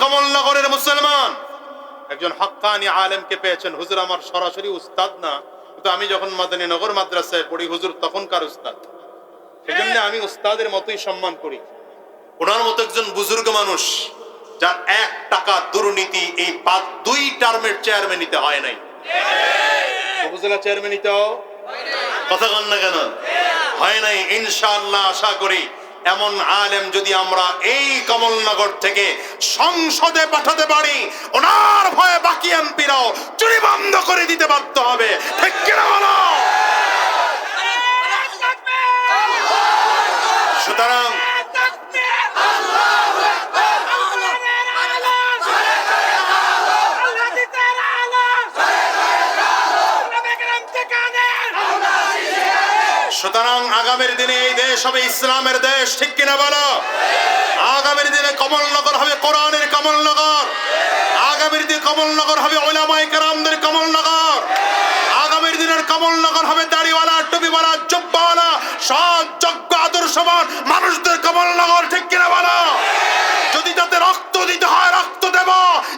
কমলনগরের মুসলমান। একজন হক্কানি আলেমকে পেয়েছেন। হুজুর আমার সরাসরি উস্তাদ না। কিন্তু আমি যখন মাদানী নগর মাদ্রাসায় পড়ি, হুজুর তখনকার উস্তাদ। সেজন্য আমি উস্তাদের মতোই সম্মান করি। ওনার মতো একজন বুজুর্গ মানুষ, যার এক টাকা দুর্নীতি এই পাঁচ দুই টার্মের চেয়ারম্যান নিতে হয় নাই। উপজেলা চেয়ারম্যান নিতেও কথা কন না কেন? হয় নাই, ইনশাআল্লাহ আশা করি। এমন আলেম যদি আমরা এই কমলনগর থেকে সংসদে পাঠাতে পারি, ওনার ভয়ে বাকি এমপিরাও চুরি বন্ধ করে দিতে বাধ্য হবে। ঠিক কিনা বলো? সুতরাং আগামীর দিনে এই দেশ হবে ইসলামের দেশ, ঠিক কিনা বলো? আগামীর দিনে কমলনগর হবে কোরআনের কমলনগর। আগামীর দিনে কমলনগর হবে ওলামাই কারামদের কমলনগর। আগামীর দিনের কমলনগর হবে দাড়িওয়ালা, টুপিওয়ালা, জব্বাওয়ালা সৎ যোগ্য, আদর্শবান মানুষদের কমলনগর, ঠিক কিনা বলো? যদি তাতে রক্ত দিতে হয়, রক্ত দেব।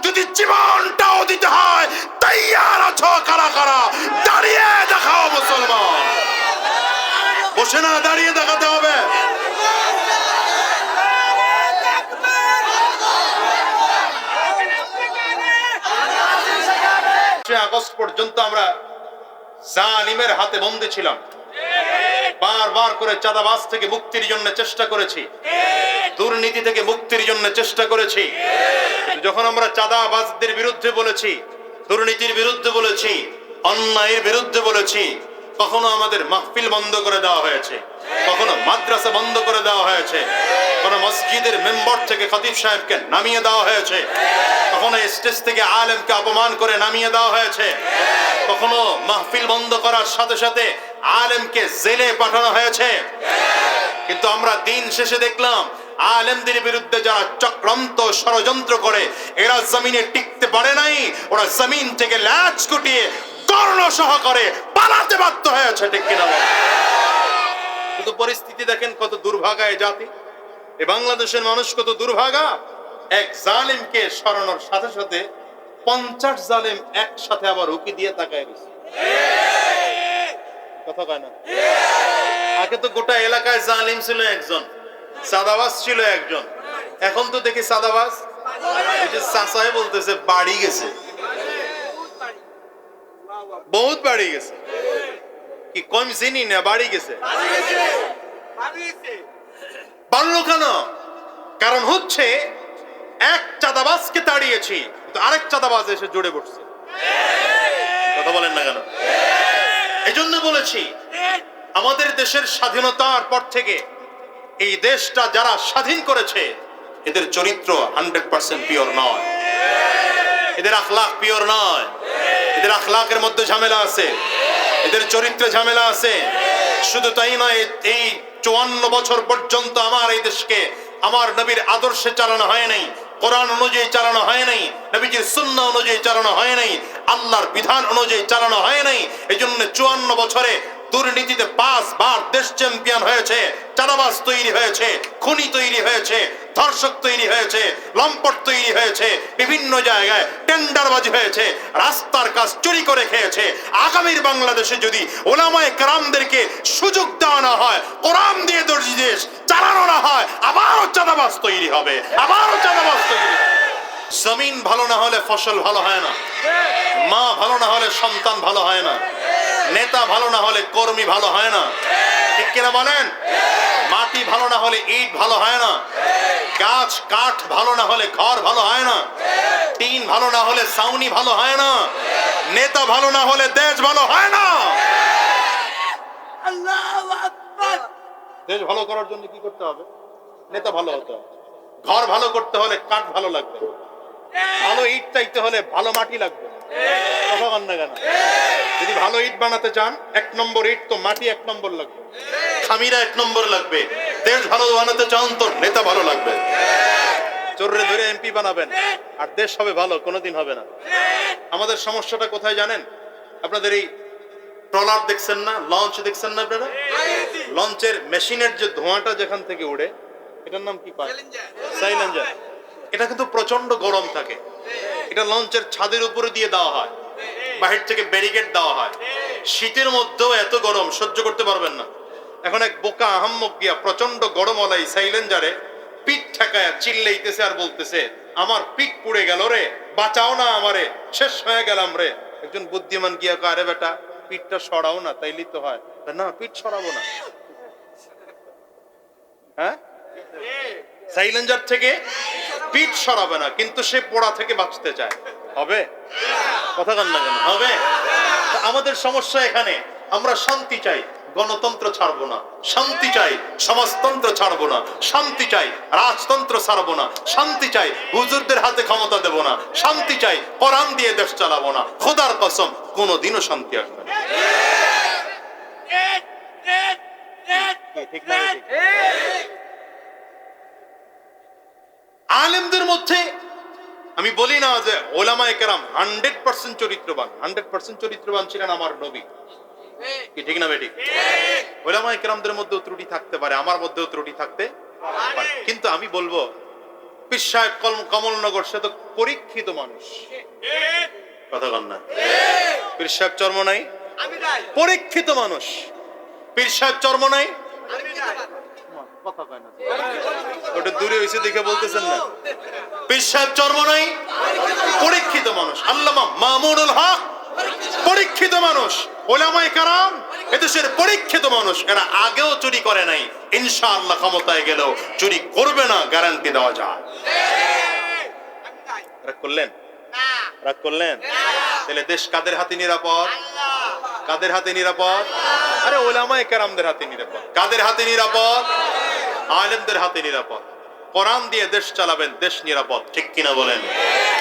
যদি জীবনটাও দিতে হয়, তৈয়ার আছো কারা কারা দাঁড়িয়ে দেখাও মুসলমান বসে না, দাঁড়িয়ে দেখাতে হবে। আগস্ট পর্যন্ত আমরা জালিমের হাতে বন্দী ছিলাম। বারবার করে চাঁদাবাজ থেকে মুক্তির জন্য চেষ্টা করেছি। দুর্নীতি থেকে মুক্তির জন্য চেষ্টা করেছি। যখন আমরা চাঁদাবাজদের বিরুদ্ধে বলেছি, দুর্নীতির বিরুদ্ধে বলেছি, অন্যায়ের বিরুদ্ধে বলেছি কখনো আমাদের মাহফিল বন্ধ করে দেওয়া হয়েছে, কখনো মাদ্রাসা বন্ধ করে দেওয়া হয়েছে কোনো মসজিদের মেম্বার থেকে খতিব সাহেবকে নামিয়ে দেওয়া হয়েছে, কখনো স্টেজ থেকে আলেমকে অপমান করে নামিয়ে দেওয়া হয়েছে, কখনো মাহফিল বন্ধ করার সাথে সাথে আলেমকে জেলে পাঠানো হয়েছে। কিন্তু আমরা দিন শেষে দেখলাম, আলেমদের বিরুদ্ধে যারা চক্রান্ত ষড়যন্ত্র করে, এরা জমিনে টিকতে পারে নাই, ওরা জমিন থেকে ল্যাচ কুটিয়ে কর্ণ সহকারে পালাতে বাধ্য হয়েছে, ঠিক কিনা? কিন্তু পরিস্থিতি দেখেন কত দুর্ভাগা এ জাতি। এ বাংলাদেশের মানুষ কত দুর্ভাগা। এক জালিমকে সরানোর সাথে সাথে পঞ্চাশ জালিম একসাথে আবার উকি দিয়ে তাকায় গেছে কথা কয় না? আগে তো গোটা এলাকায় জালিম ছিল একজন সাদাবাস ছিল একজন। এখন তো দেখি সাদাবাস চাচাই বলতেছে, বাড়ি গেছে। বহুত বাড়ি গেছে। কি কম চিনি না বাড়ি গেছে? বাড়লো কেন কারণ হচ্ছে এক চাঁদাবাজকে তাড়িয়েছি, কিন্তু আরেক চাঁদাবাজ এসে জুড়ে পড়ছে কথা বলেন না কেন? এই জন্য বলেছি, আমাদের দেশের স্বাধীনতার পর থেকে এই দেশটা যারা স্বাধীন করেছে, এদের চরিত্র হান্ড্রেড পার্সেন্ট পিওর নয়। এদের আখলাখ পিওর নয়। এদের আখলাকের মধ্যে ঝামেলা আছে, এদের চরিত্রে ঝামেলা আছে। শুধু তাই নয়, এই চুয়ান্ন বছর পর্যন্ত আমার এই দেশকে, আমার নবীর আদর্শে চালানো হয় নাই, কোরআন অনুযায়ী চালানো হয় নাই, নবীজির সুন্না অনুযায়ী চালানো হয় নাই, আল্লাহর বিধান অনুযায়ী চালানো হয় নাই এই জন্য চুয়ান্ন বছরে দুর্নীতিতে পাঁচ বার দেশ চ্যাম্পিয়ন হয়েছে চাঁদাবাজ তৈরি হয়েছে, খুনি তৈরি হয়েছে ধর্ষক তৈরি হয়েছে, লম্পট তৈরি হয়েছে, বিভিন্ন জায়গায় টেন্ডারবাজি হয়েছে, রাস্তার কাজ চুরি করে খেয়েছে। আগামীর বাংলাদেশে যদি ওলামায় কারামদেরকে সুযোগ দেওয়া না হয়, কোরআন দিয়ে দর্জি দেশ চালানো না হয়, আবারও চাঁদাবাজ তৈরি হবে, আবারও চাঁদাবাজ তৈরি হবে। জমিন ভালো না হলে ফসল ভালো হয় না। মা ভালো না হলে সন্তান ভালো হয় না। নেতা ভালো না হলে কর্মী ভালো হয় না। ঠিক কিনা বলেন? মাটি ভালো না হলে ইট ভালো হয় না। গাছ কাঠ ভালো না হলে ঘর ভালো হয় না। টিন ভালো না হলে সাউনি ভালো হয় না। নেতা ভালো না হলে দেশ ভালো হয় না। দেশ ভালো করার জন্য কি করতে হবে? নেতা ভালো হতে হবে। ঘর ভালো করতে হলে কাঠ ভালো লাগবে। ভালো ইট চাইতে হলে ভালো মাটি লাগবে। কথা কেন? যদি ভালো ইট বানাতে চান এক নম্বর ইট তো মাটি এক নম্বর লাগবে। খামিরা এক নম্বর লাগবে। দেশ ভালো বানাতে চান তো নেতা ভালো লাগবে। চোরে ধরে এমপি বানাবেন, আর দেশ হবে ভালো, কোনোদিন হবে না। আমাদের সমস্যাটা কোথায় জানেন? আপনাদের এই ট্রলার দেখছেন না? লঞ্চ দেখছেন না আপনারা? লঞ্চের মেশিনের যে ধোঁয়াটা যেখান থেকে উড়ে এটার নাম কি সাইলেঞ্জার। এটা কিন্তু প্রচণ্ড গরম থাকে। এটা লঞ্চের ছাদের উপরে দিয়ে দেওয়া হয়। বাহির থেকে ব্যারিকেড দেওয়া হয়। শীতের মধ্যেও এত গরম, সহ্য করতে পারবেন না। এখন এক বোকা আহাম্মক গিয়া প্রচণ্ড গরম ওলাই সাইলেঞ্জারে পিঠ ঠেকায় চিল্লাইতেছে আর বলতেছে, আমার পিঠ পুড়ে গেল রে, বাঁচাও না আমারে, শেষ হয়ে গেলাম রে। একজন বুদ্ধিমান গিয়া আরে বেটা, পিঠটা সরাও না, তাইলেই তো হয়। না, পিঠ সরাবো না। হ্যাঁ? সাইলেঞ্জার থেকে পিঠ সরাবে না, কিন্তু সে পোড়া থেকে বাঁচতে চায়। হবে? কথা কান না কেন? হবে? আমাদের সমস্যা এখানে, আমরা শান্তি চাই। গণতন্ত্র ছাড়বো না। শান্তি চাই সমাজতন্ত্র ছাড়বো না। শান্তি চাই রাজতন্ত্র ছাড়বো না। শান্তি চাই হুজুরদের হাতে ক্ষমতা দেব না। শান্তি চাই কোরআন দিয়ে দেশ চালাবো না। খোদার কসম কোনোদিনও শান্তি আসবে না? আলেমদের মধ্যে আমি বলি না যে ওলামায়ে কেরাম হান্ড্রেড পার্সেন্ট চরিত্রবান। হান্ড্রেড পার্সেন্ট চরিত্রবান ছিলেন আমার নবী। কি ঠিক না বেটি ওলামায়ে কেরামদের মধ্যেও ত্রুটি থাকতে পারে আমার মধ্যেও ত্রুটি থাকতে পারে। কিন্তু আমি বলব পীর সাহেব কমলনগর সে তো পরীক্ষিত মানুষ। কথা কন না। পীর সাহেব চর্ম নাই? পরীক্ষিত মানুষ। পীর সাহেব চর্ম নাই? ওটা দূরে হয়েছে দেখে বলতেছেন না। পীর সাহেব চর্ম নাই? পরীক্ষিত মানুষ। আল্লামা মামুনুল হক পরীক্ষিত মানুষ ওলামাই কারাম, এদেশের পরীক্ষিত মানুষ, এরা আগেও চুরি করে নাই। ইনশাআল্লাহ ক্ষমতায় গেলেও চুরি করবে না, গ্যারান্টি দেওয়া যায়। রাগ করলেন? রাগ করলেন? তাহলে দেশ কাদের হাতে নিরাপদ? কাদের হাতে নিরাপদ? আরে ওলামায়ে কেরামদের হাতে নিরাপদ। কাদের হাতে নিরাপদ? আলেমদের হাতে নিরাপদ। কোরআন দিয়ে দেশ চালাবেন, দেশ নিরাপদ। ঠিক কিনা বলেন?